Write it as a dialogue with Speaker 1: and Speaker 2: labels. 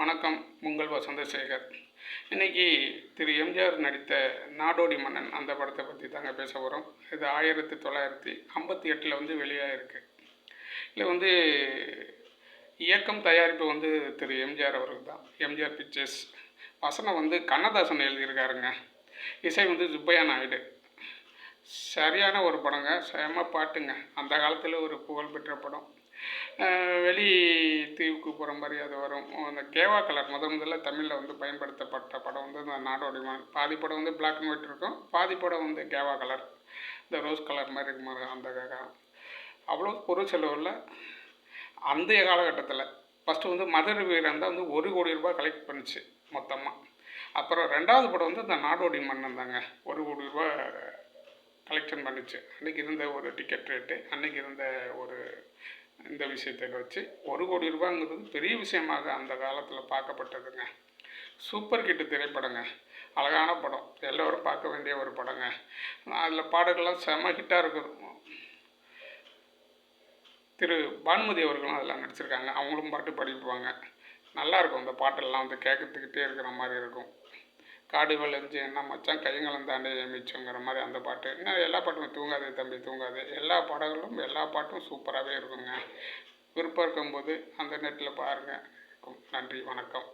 Speaker 1: வணக்கம். உங்கள் வசந்தசேகர் இன்னைக்கு திரு எம்ஜிஆர் நடித்த நாடோடி மன்னன் அந்த படத்தை பற்றி தாங்க பேச போகிறோம் இது ஆயிரத்தி தொள்ளாயிரத்தி ஐம்பத்தி எட்டில் வந்து வெளியாகிருக்கு இதில் வந்து இயக்கம் தயாரிப்பு வந்து திரு எம்ஜிஆர் அவருக்கு தான் எம்ஜிஆர் பிக்சர்ஸ். வசனம் வந்து கண்ணதாசன் எழுதியிருக்காருங்க. இசை வந்து சுப்பையா நாயுடு. சரியான ஒரு படங்க. செம பாட்டுங்க. அந்த காலத்தில் ஒரு புகழ்பெற்ற படம். வெளி தீவுக்கு போகிற மாதிரி அது வரும். அந்த கேவா கலர். முத முதல்ல தமிழில் வந்து பயன்படுத்தப்பட்ட படம் வந்து இந்த நாடோடி மகன் பாதி படம் வந்து பிளாக் அண்ட் ஒயிட் இருக்கும். பாதி படம் வந்து கேவா கலர். இந்த ரோஸ் கலர் மாதிரி இருக்கும் அந்த காலம் அவ்வளோ பொருள் செலவில் அந்த காலகட்டத்தில். ஃபஸ்ட்டு வந்து மதுரை வீரன் தான் வந்து ஒரு கோடி ரூபாய் கலெக்ட் பண்ணிச்சு மொத்தமாக அப்புறம் ரெண்டாவது படம் வந்து இந்த நாடோடி மன்னன் தாங்க. ஒரு கோடி ரூபாய் கலெக்ஷன் பண்ணுச்சு. அன்றைக்கி இருந்த ஒரு டிக்கெட் ரேட்டு அன்றைக்கி இருந்த ஒரு இந்த விஷயத்தை வச்சு ஒரு கோடி ரூபாங்கிறது பெரிய விஷயமாக அந்த காலத்தில் பார்க்கப்பட்டதுங்க. சூப்பர் கிட்டு திரைப்படங்க. அழகான படம். எல்லோரும் பார்க்க வேண்டிய ஒரு படங்க. அதில் பாடல்கள்லாம் செம ஹிட்டாக இருக்கும் திரு பானுமதி அவர்களும் அதில் நடிச்சிருக்காங்க. அவங்களும் பாட்டு படிப்பாங்க நல்லாயிருக்கும் அந்த பாட்டெல்லாம் வந்து கேட்கறதுக்கிட்டே இருக்கிற மாதிரி இருக்கும். காடு விளைஞ்சு என்ன மச்சான் கையங்களும் தாண்டி மிச்சங்கிற மாதிரி அந்த பாட்டு. இன்னும் எல்லா பாட்டுமே தூங்காதே தம்பி தூங்காதே. எல்லா பாடல்களும் எல்லா பாட்டும் சூப்பராகவே இருக்குங்க. விருப்பம் இருக்கும்போது அந்த நெட்டில் பாருங்கள் நன்றி வணக்கம்.